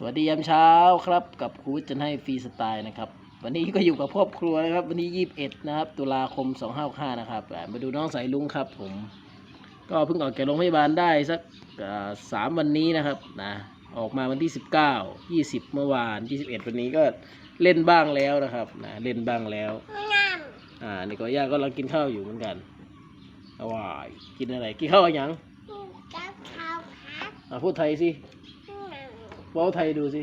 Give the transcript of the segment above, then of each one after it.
สวัสดียามเช้าครับ กับครูวิทย์จะให้ฟรีสไตล์นะครับ วันนี้ก็อยู่กับครอบครัวนะครับ วันนี้21นะครับ ตุลาคม256นะครับอ่ามาดูน้องสายลุงครับ ผม ก็เพิ่งออกจากโรงพยาบาลได้สักอ่าสามวันนี้นะครับนะออกมาวันที่ 19 20 เมื่อวาน 21 วันนี้ก็เล่นบ้างแล้วนะครับนะเล่นบ้างแล้วงามอ่านี่ก็ย่าก็กำลังกินข้าวอยู่เหมือนกันเอาว่ายกินอะไรกินข้าวอะไรยังกับข้าวครับอ่าพูดไทยสิเว้าไทยดูสิ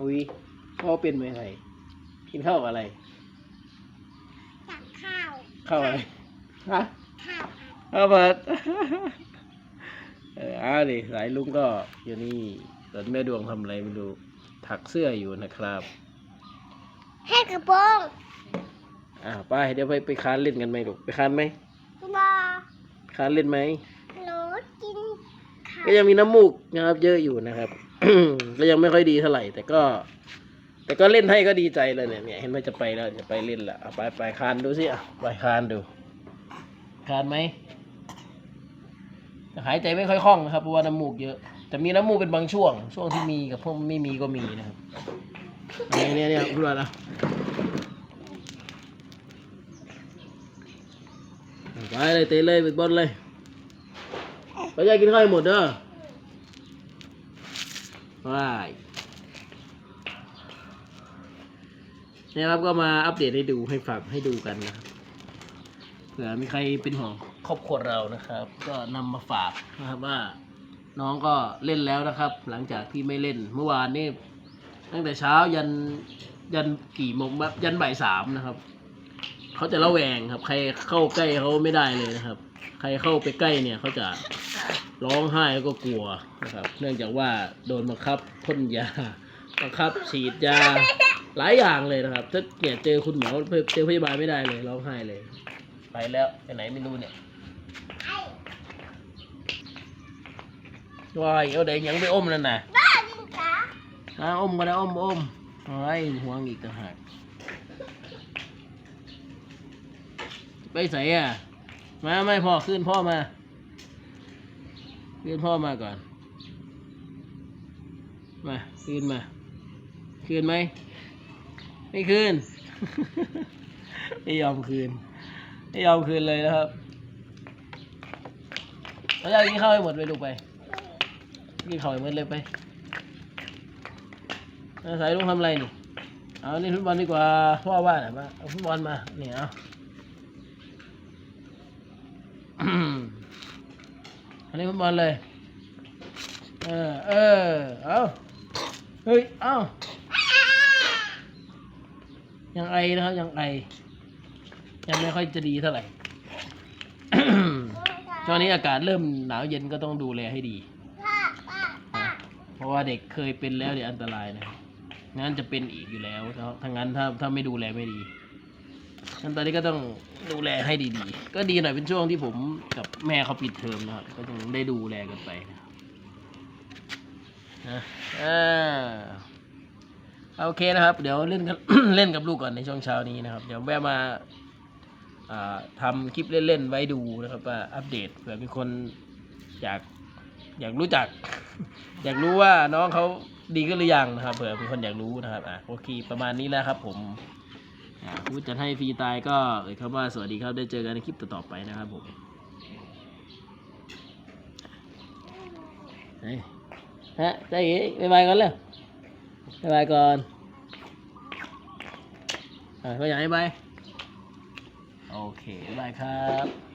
อุ้ยพ่อเป็นไหมไทยกินข้าวกับอะไรกับข้าวข้าวอะไรฮะข้าวข้าวผัดเอออ่าดิสายลุงก็อยู่นี่ตอนแม่ดวงทำอะไรไม่รู้ถักเสื้ออยู่นะครับให้กระโปรงอ่าไปเดี๋ยวไปไปคานเล่นกันไหมลูกไปคานไหมบอคานเล่นไหมหนูกินข้าวก็ยังมีน้ำมูกนะครับ เยอะอยู่นะครับ ก็ยังไม่ค่อยดีเท่าไหร่ แต่ก็ แต่ก็เล่นให้ก็ดีใจเลยเนี่ยเนี่ยเห็นไหมจะไปแล้วจะไปเล่นละเอาไปไปคานดูสิอะไปคานดูคานไหมหายใจไม่ค่อยคล่องนะครับเพราะว่าน้ำมูกเยอะแต่มีน้ำมูกเป็นบางช่วง ช่วงที่มีกับพวกไม่มีก็มีนะครับเนี่ยเนี่ยเนี่ยพูดว่านะไปเลยเตะเลยไปบอลเลยไปยายกินข้าวให้หมดเด้อ ว้ายเนี่ยครับก็มาอัปเดตให้ดูให้ฝากให้ดูกันนะครับเผื่อมีใครเป็นห่วงครอบครัวเรานะครับ ก็นำมาฝากนะครับว่า น้องก็เล่นแล้วนะครับ หลังจากที่ไม่เล่นเมื่อวานนี่ตั้งแต่เช้ายันยันกี่โมงแบบยันบ่ายสามนะครับเขาจะระแวงครับ ใครเข้าใกล้เขาไม่ได้เลยนะครับ ใครเข้าไปใกล้เนี่ยเขาจะ ร้องไห้แล้วก็กลัวนะครับ เนื่องจากว่าโดนบังคับพ่นยาบังคับฉีดยาหลายอย่างเลยนะครับ ถ้าเนี่ยเจอคุณหมอเจอพยาบาลไม่ได้เลยร้องไห้เลย ไปแล้วไปไหนไม่รู้เนี่ยว้ายเอาเด็กยังไปอมนั่นน่ะบ้าดินจ้าอะอมก็ได้อมอมไอ้ยห่วงอีกต่างหากไปใส่อะ มาไม่พ่อขึ้นพ่อมา ขึ้นพ่อมาก่อน มาคืนมา คืนไหม ไม่คืน ไม่ยอมคืน ไม่ยอมคืนเลยนะครับเราอยากกินข้าวให้หมดไปลูไป กินข้าวให้หมดเลยไปสายลุงทำอะไรนี่ เอานี่ฟุตบอลดีกว่า พ่อว่าน่ะมาเอาฟุตบอลมา เนี่ยเอา นนี้ฟุตบอลเลย เออ เออ เอาเฮ้ย เอายังไอนะครับ ยังไอ ยังไม่ค่อยจะดีเท่าไหร่ ช่วงนี้อากาศเริ่มหนาวเย็นก็ต้องดูแลให้ดี เพราะว่าเด็กเคยเป็นแล้วเดี๋ยวอันตรายนะงั้นจะเป็นอีกอยู่แล้วถ้างั้นถ้าถ้าไม่ดูแลไม่ดี งั้นตอนนี้ก็ต้องดูแลให้ดีๆ ก็ดีหน่อยเป็นช่วงที่ผมกับแม่เขาปิดเทอมนะครับ ก็ต้องได้ดูแลกันไปนะครับนะอ่าโอเคนะครับ เดี๋ยวเล่นกันเล่นกับลูกก่อนในช่วงเช้านี้นะครับ เดี๋ยวแวะมาอ่าทำคลิปเล่นๆไว้ดูนะครับว่าอัปเดตเผื่อมีคนอยากอยากรู้จัก อยากรู้ว่าน้องเขาดีขึ้นหรือยังนะครับเผื่อมีคนอยากรู้นะครับอะโอเคประมาณนี้แล้วครับผม พูดจะให้ฟรีตายก็เอ่ยคำว่าสวัสดีครับได้เจอกันในคลิปต่อๆไปนะครับผมเฮ้ยฮะใจเอ๋บายบายก่อนเลยบายบายก่อนอ่าก็อยากให้บายโอเคบายบายครับ